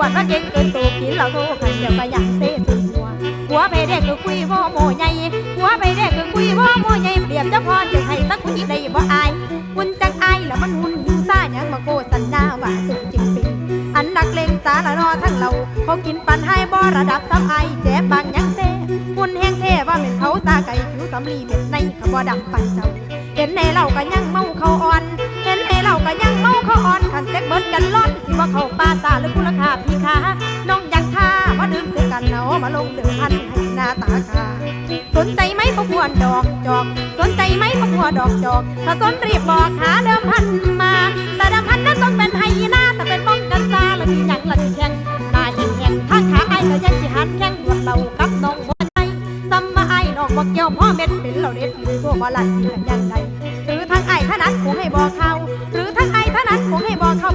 วดว่าเก่งเกินตัวกินเราโทกันเดี๋ยวก็ยังเซ่สุดหัวหัวไปเด็กก็คุยว่โมใหญ่หัวไปเด็กก็คุยว่โมใหญ่เปรียบเจ้าพ่อจะให้สักคนอีกได้บ่อายหุ่นจังไอายแล้วมันหุ่นหิวซ่าหยังมาโกสันดาว่าสุดจริงปิงอันนักเลงสารนอทั้งเราเขากินปันให้บ่ระดับซ้ำไอแจ๊บบางยังเซ่หุ่นแห้งเท่ว่าเป็นเขาตาไก่ผิวสำลีเม็ดในขบ่ดำปันเจ้าเห็นในเราก็ยังเมาเขาอ่อนเห็นในเรา ก็ยังเมาเขาอ่อนขันเต็กเบิดกันร้อนสิว่าเขาปลาซาหรือกุลคาพี่ขาน้องอยากท่ามาดื่มเสกันเนามาลงเดือพันให้หน้าตาคาสนใจไหมพวกพวดอกจอก สนใจไหมพวกพัวดอกจอก ถ้าสนรีบบอกหาเดิมพันมา แต่เดิมพันนั้นต้องเป็นไฮยีน่าแต่เป็นป้องกันซาละที่ยังละที่แข่งตาแข็งแข็งทางขาไอ้ก็ยังสิหันแข่งดวลเรากับน้องหัวใจซัมมาไอ้น้องบอกเกี่ยวพ่อเม็ดเป็นเราเด็ดอยู่วบ่ไหลกันยังไงหรือทางไอ้ถนัดคงให้บอกเขา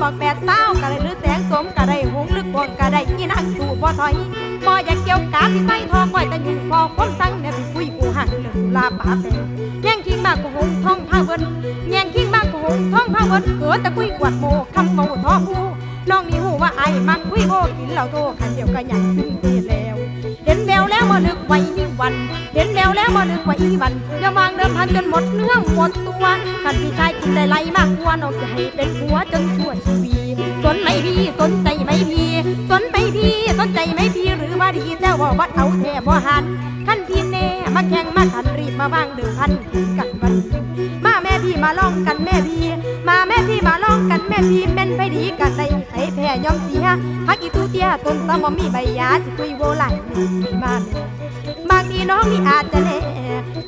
บอกอกแปดเศร้ากะได้หรือแสงสมกะได้หงหรือกวงกะได้อีนังสู่บ่ถอยบ่อยากเกี่ยวกาบที่ใส่ทองไว้แต่ยู่พอคนสั่งเนี่ยคุยกูหักเรื่องสุราปาแต่แย่งคิงมากกูหงท่องพาเวินแย่งคิงมากกูหงท่องพาเวินเกิดแต่คุยกวดโมคำเมาท้อผู้น้องนี่หูว่าไอ้มักคุยโบกินเหล้าโตขันเดียวกันอย่างซึ่งเสียแล้ว เห็นแววแล้วมานึกไว้นี่วัน เห็นแววแล้วมานึกไว้อีวันอย่าวางเดิมพันจนหมดเนื้อหมดตัวขันพี่ชายกินได้ไรมากกว่าน้องจะให้เป็นผัวจนชั่วชีวีสนไหมพี่สนใจไหมพี่สนไหมพี่สนใจไหมพี่หรือว่าดีแต่ว่าวัดเอาแท้บ่หันขั้นพี่แน่มาแข่งมาขันรีบมาวางเดิมพันกันวันมาแม่พี่มาลองกันแม่พี่มาแม่พี่มาลองกันแม่พี่เป็นไปดีกันได้ใครแพ้ยอมเสียพักอีตูเตียต้นตะมอมีใบยาสิคุยโบหลมาแม่ น้องนี่อาจจะแน่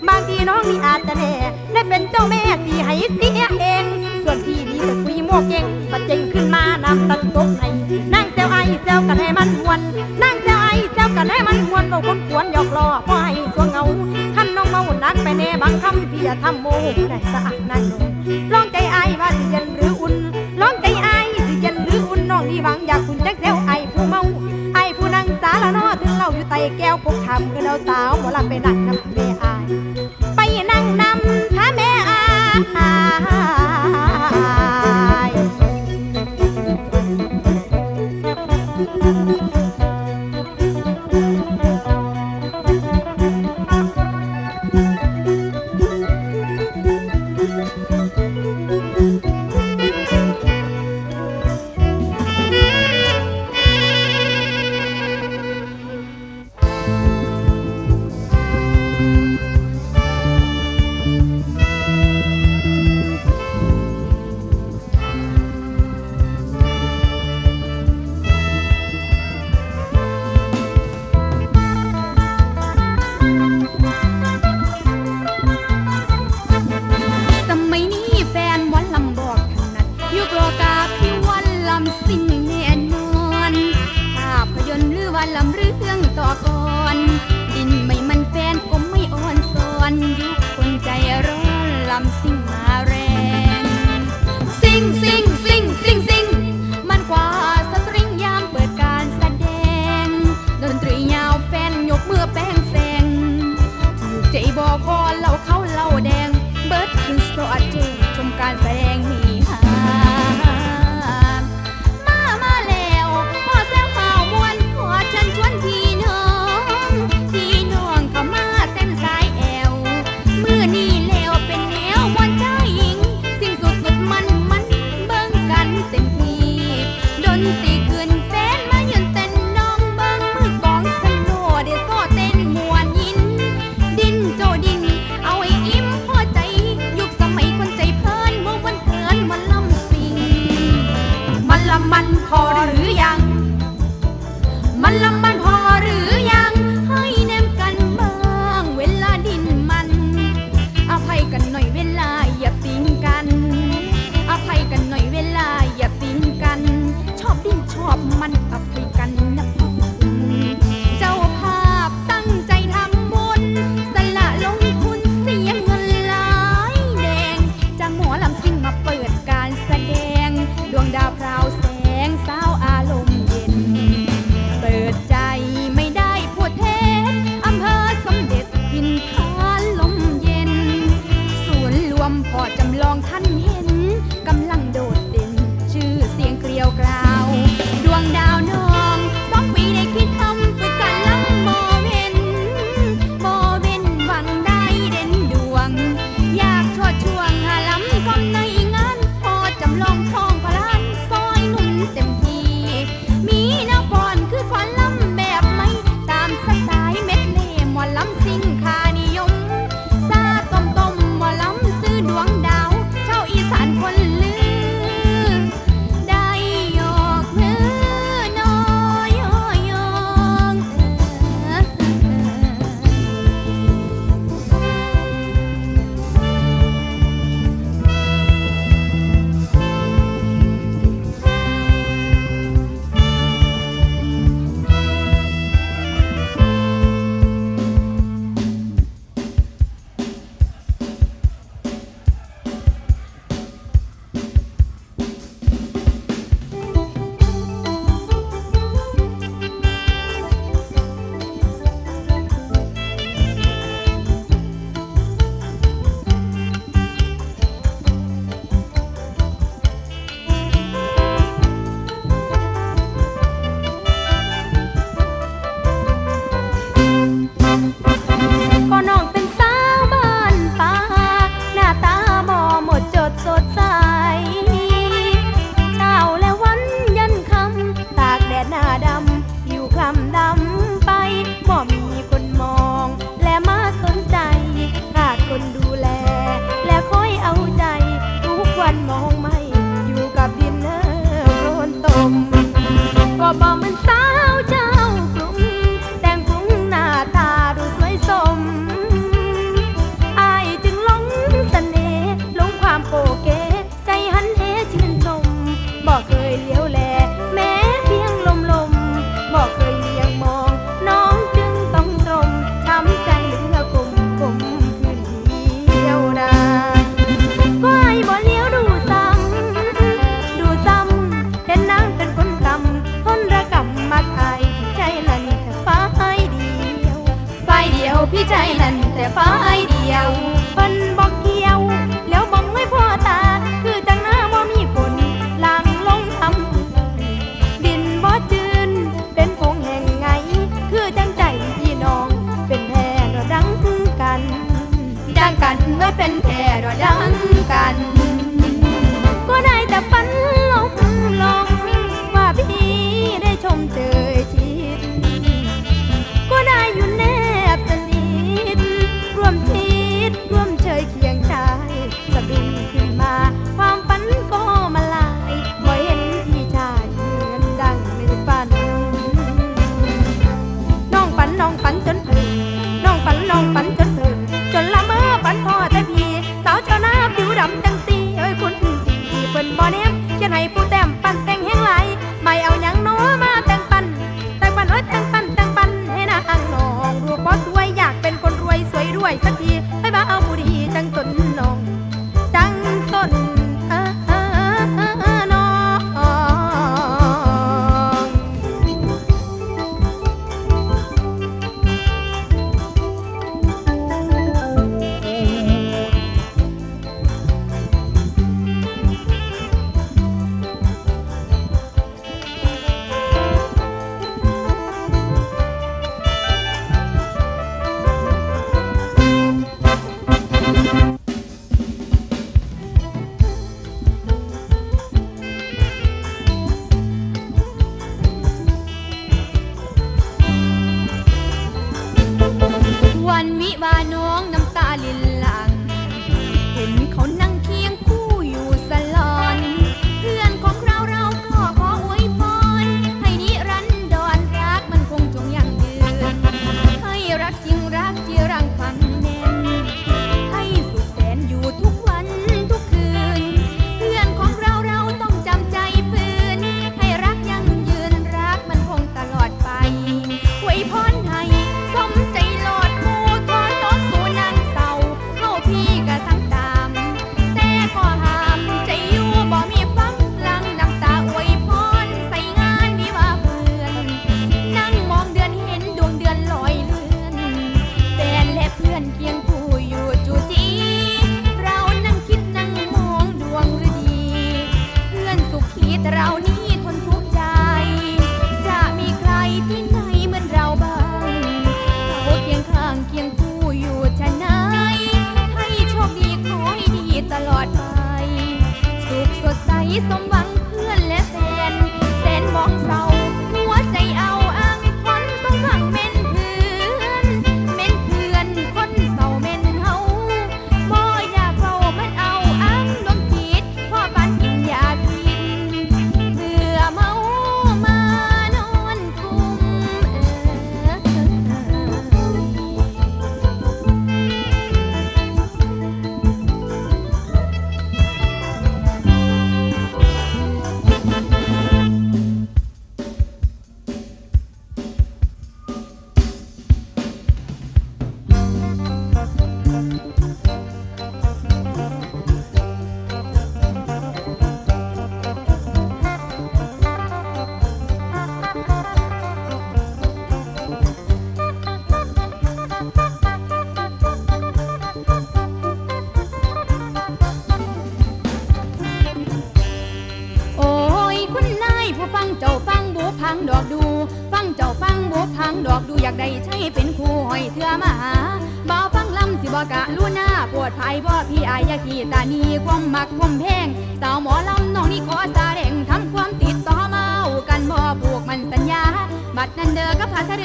บางทีน้องนี่อาจจะแน่ได้เป็นเจ้าแม่ที่ให้เสียเอง ส่วนพี่นี่ก็คุยโมกเก่งปัดเจงขึ้นมานำตันตกให้นั่งเซลไอเซลกันให้มันหวนนั่งเซลไอเซลกันให้มันหวนเราคนควรหยอกล้อพอให้สวงเงาท่านน้องเมาหนักไปแน่บางคำพี่อย่าทำโมได้สะอาดนั่ง อยู่ไตแก้วกทำคือเราสาวหมอลำไปนั่งนำแม่อายไปนั่งนำพระแม่อา นี่แล้วเป็นแนวมวนใจหญิง สิ่งสุดสุดมันมันเบิ่งกันเต็มที่ดนตรีคืนแฟนมายืนเต้นน้องเบิ่งมือกองสโลเดี๋ยวก็เต้นมวนยิน ดินโจดิน เอาไอ้อิ่มพอใจ ยุคสมัยคนใจเพลินมื่อวันเกินวันลำสิงมันละมันพอหรือ บ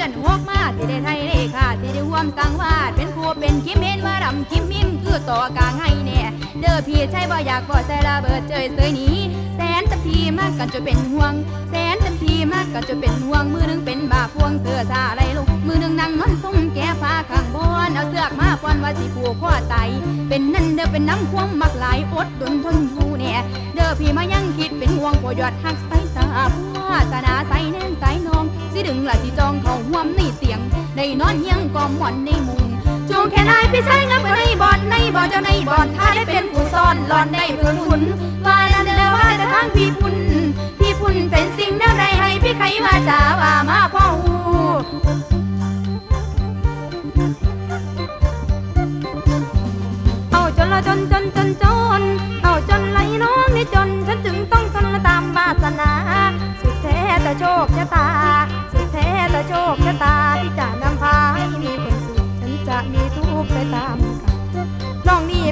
ด้อังวาดเป็นครูเป็นคิมเห็นว่ารำคิมมิมคือต่อกลางให้แน่เด้อพี่ใช่บ่อยากขอใส่ระเบิดเจยเสยหนี้แสนจะทีมากกันจนเป็นห่วง แสนจะนทีมากก็จะเป็นห่วงมือหนึงเป็นบาพวงเสื้อซาไรลูกมือหนึงนั่งนอนส้มแก่ผ้าข้างบอนเอาเสื้อมาควันว่าสิผูกข้อไตเป็นนั่นเด้อเป็นน้ำควงมักหลายอดดนทนอยู่แน่เด้อพี่มายังคิดเป็นห่วงพอยอดหักใส่ตาผู้วาสนาใส่แน่นใส่นองสิดึงละสิจองเขาห่วมในเตียง ได้นอนเฮียงกอมหมอนในมุงจูงแค่นายพี่ใส่งับในบ่อนในบ่อนเจ้าในบ่อนถ้าได้เป็นผู้ซ่อนหลอนได้เพื่อนคุณว่านั่นเด้อว่าแต่ทางพี่พุ่นพี่พุ่นเป็นสิ่งเดียวใดให้พี่ใครว่าจาว่ามาพ่อหูเอาจนละจนจนจนจนเอาจนไหลน้องนี่จนฉันจึงต้องทนตามวาสนา สุดแท้แต่โชคชะตา สุดแท้แต่โชคชะตาที่จะนำพา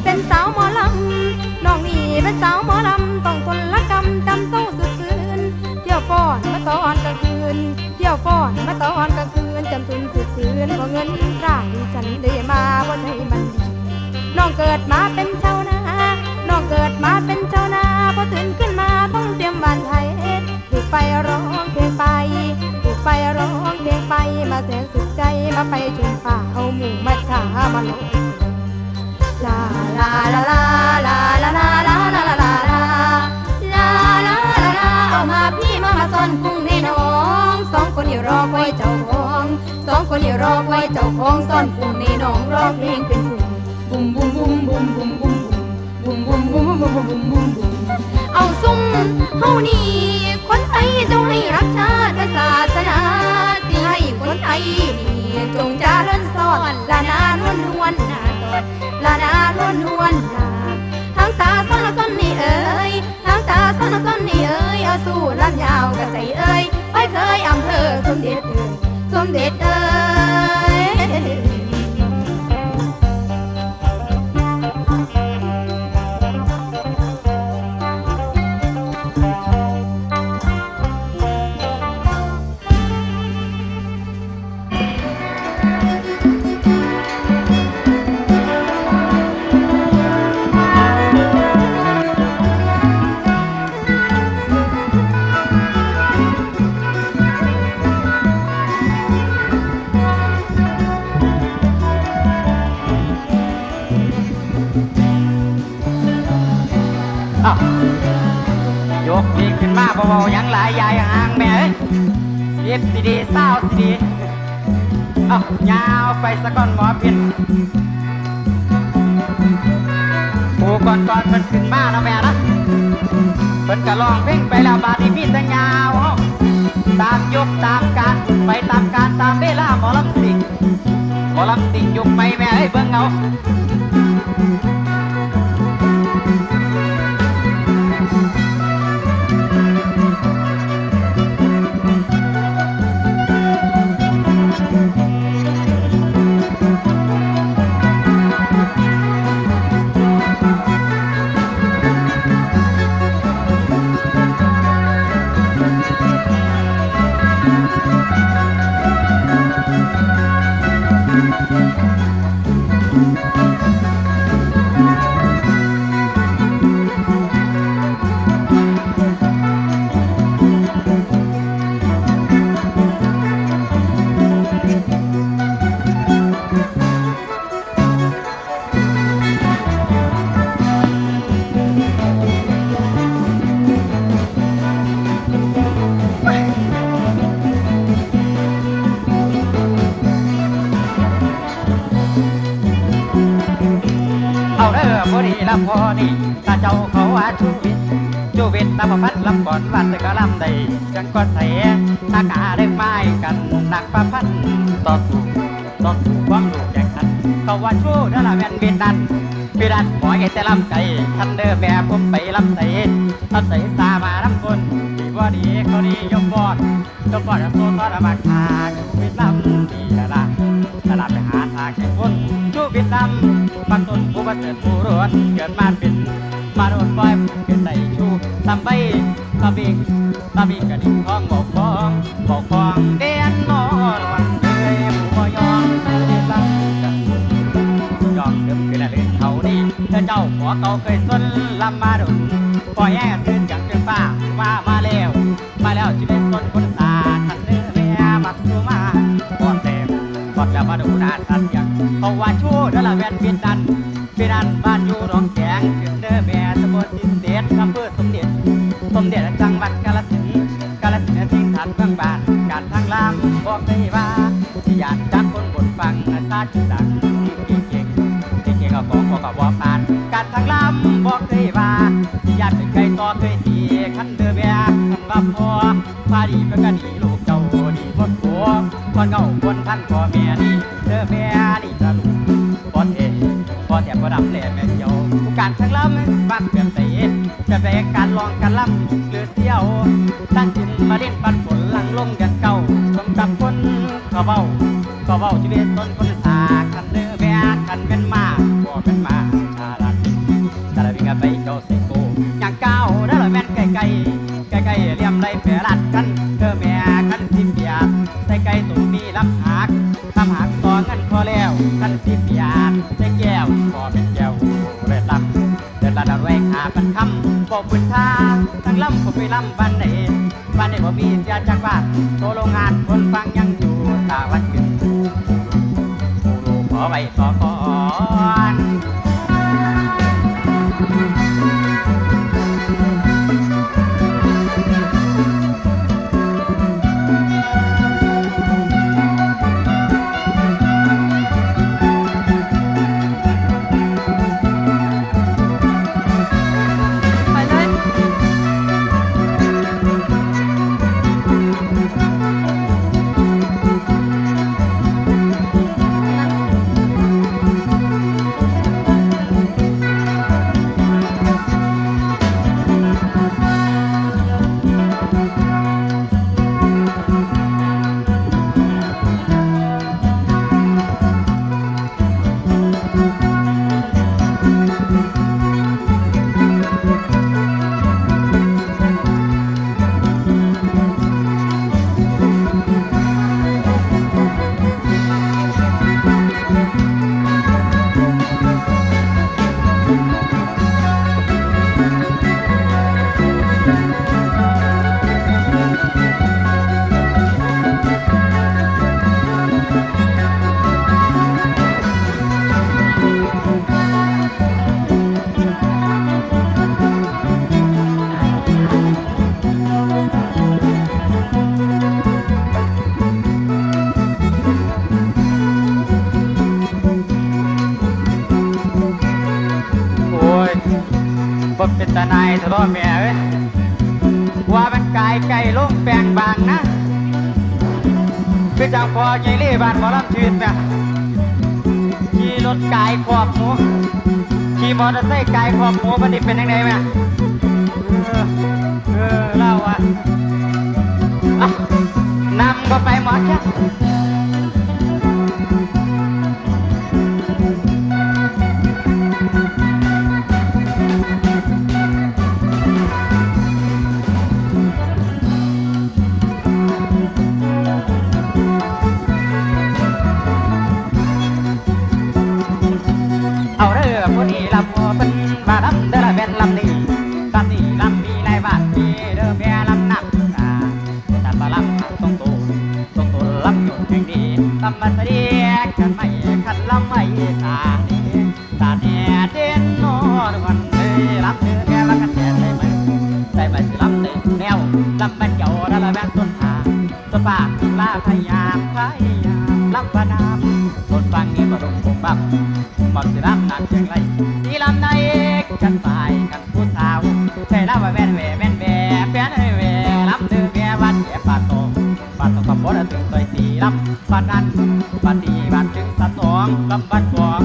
เป็นสาวหมอลำน้องนี่เป็นสาวหมอลำต้องทนละกรรมจำเศร้าสุดคืนเที่ยวฟ้อนมาตอนกลางคืนเที่ยวฟ้อนมาตอนกลางคืนจำทุนสุดคืนเพราะเงินร่ายฉันได้มาว่าใจมันดีน้องเกิดมาเป็นชาวนาน้องเกิดมาเป็นชาวนาพอตื่นขึ้นมาต้องเตรียมบานไทยถูกไปร้องเพลงไปถูกไปร้องเพลงไปมาแสนสุขใจมาไปจุนฝ่าเอาหมู่มาชามาลง สองคนอยู่รอคอยเจ้าของสองคนอยู่รอคอยเจ้าของซ่อนกุ้งในหน้องร้องเพลงเป็นผู้บุมบุ้มบุ้มบุ้มบุ้มบุ้มบุ้มบุ้มบุ้มบุ้มบุ้มบุ้มบุ้มบุ้มเอาซุ่มเฮานี่คนไทยจงให้รักชาติศาสนาสิให้คนไทยนี่จงเจริญสอนลานานวลนวลนาสอนลานานวลนวลนาทางตาซ้อนซ้อนนี่เอ้ยทางตาซ้อนซ้อนนี่เอ้ยเอาสู้ลานยาวกระใจเอ้ย ไปเคยอำเภอสมเด็จเอ้ยสมเด็จเอ้ย ยบสิดีเศร้าสิดีเอ้ายาวไปสะก้อนหมอพินผู้ก่อนก่อนๆเพิ่นขึ้นมาแล้วแม่นะเพิ่นก็ร้องเพลงไปแล้วบาดนี้มีแต่ยาวเฮาตามยกตามการไปตามการตามเวลาหมอลำสิงหมอลำสิงยุกไปแม่เอ้ยเบิ่งเอาเอา เจ้าเขาว่าชูวิทย์ชูวิทย์ตาพันธ์ลำก่อนวันแต่ก็ลำได้จังก็ใส่ถ้ากาได้ไม้กันหนักประพันธ์ต่อสู้ต่อสู้ความรู้แข่งขันเขาว่าชูเด้อละแม่นเวียนดันเวียนดันหมอเอแต่ลำใจทันเด้อแม่ผมไปลำใส่ลำใส่สามาลำคนดีบ่ดีเขาดียกบอดยกบอดจะโซ่ตอนมาคาชูวิทย์ลำดีละละตลาดไปหาทางแข่งคนชูวิทย์ลำบางต้นผู้ประเสริฐผู้รวดเกิดมาเป็น มาโดนปล่อยเป็นใส่ชูตำไปตำบิงตำบิงกระดิ่งทองบอกฟ้องบอกฟ้องเดียนนอนวันเคยผู้บ่ยอมเดินลังกันยอมเดิมคือละเล่นเขานี่เธอเจ้าขอเขาเคยสนลำมาดุนปล่อยแย่ซื้อจากเพียงป้ามามาแล้ว มาแล้วชีวิตสนคนตาทันเนื้อแม่มักสูมาก่อนเต็มก่อนจะมาดูหน้าทันยังเขาว่าชู้เดอละแวนเปลี่ยนดันเปลี่ยนดันบ้านอยู่หนองแสงถึงเาจุดังเก่งเก่งเก่งเก่งเอาของพอกับว่าผ่านการทางลามบอกได้ว่าที่อยากเป็นไก่ต่อเคยทีขันเดือแบกขันว่าพอพาดีเพื่อกันดีลูกเจ้าดีหมดหัวคนเงาคนท่านพ่อแม่นี่เด้อแม่นี่ตะลุกพอเทพอแถบพอดำแหล่แม่เดียวผู้การทางลำบ้านเปลี่ยนเตะจะแบกการลองการล่ำหรือเที่ยวตั้งสินมาเล่นปันฝนหลังลมกันเก่าสมกับคนเขาเบ้าเขาเบ้าชีวิตตนคนคน ใส่ไก่ตุ่มมีลำหักทำหักต่อเงินพอแล้วกันสิเปียกใส่แก้วพอเป็นแก้วเร็ดลำเดินลาดเอาไว้ขาพันคำบอกบุญทาทั้งลำผมไปลำบ้านไหนบ้านไหนบ่มีเสียจากบ้านโตโรงงานคนฟังยังอยู่ตาวันขึ้นลูกขอไว้ต่อก่อน เป็นตาหนายทะเลาะแม่เอ้ยว่ามันกายไก่ลงแปลงบางนะคือจังพอใหญ่เล่บ้านหมอลำชีวิตแม่ขี่รถกายขอบหมูขี่มอเตอร์ไซค์กายขอบหมูมันนี่เป็นยังไงแม่เออเออเล่าอะอะนำก็ไปหมอแค่ มบังมักสิรำหนักเชียงไรสีลำนายเอกกันตายกันผู้สาวใช่ลำว่าแม่นแหวแม่นแหวแฟนให้แหวลำถึงแก่วันแก่ปาโตปาโตกับบ่ได้ถึงต่อยสีลำปานนั้นปานดีบ้านจึงสะตองลำบ้านกอง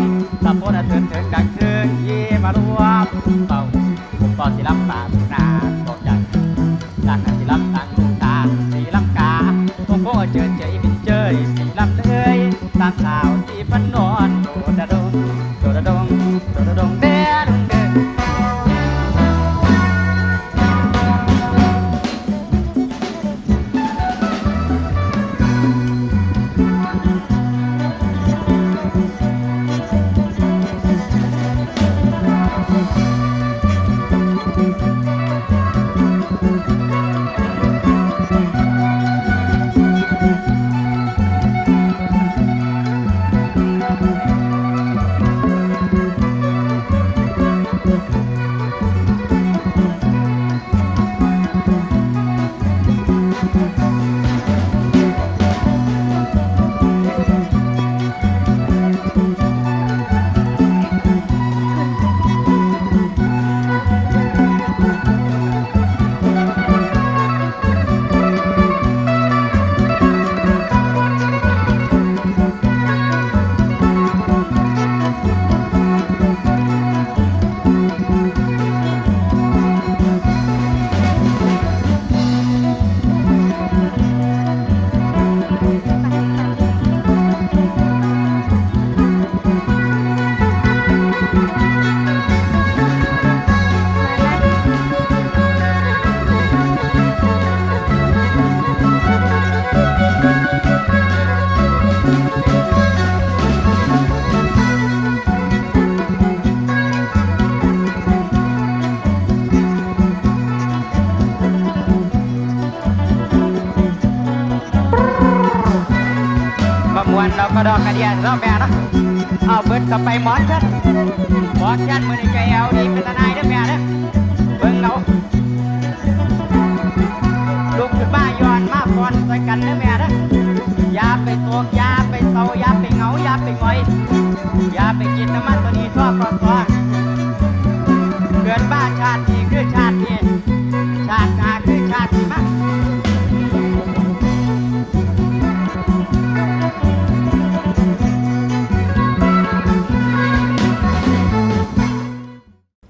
เอไปหมอชัดหมอชัดมือในใจเอาดีเป็นทนายได้ไหม่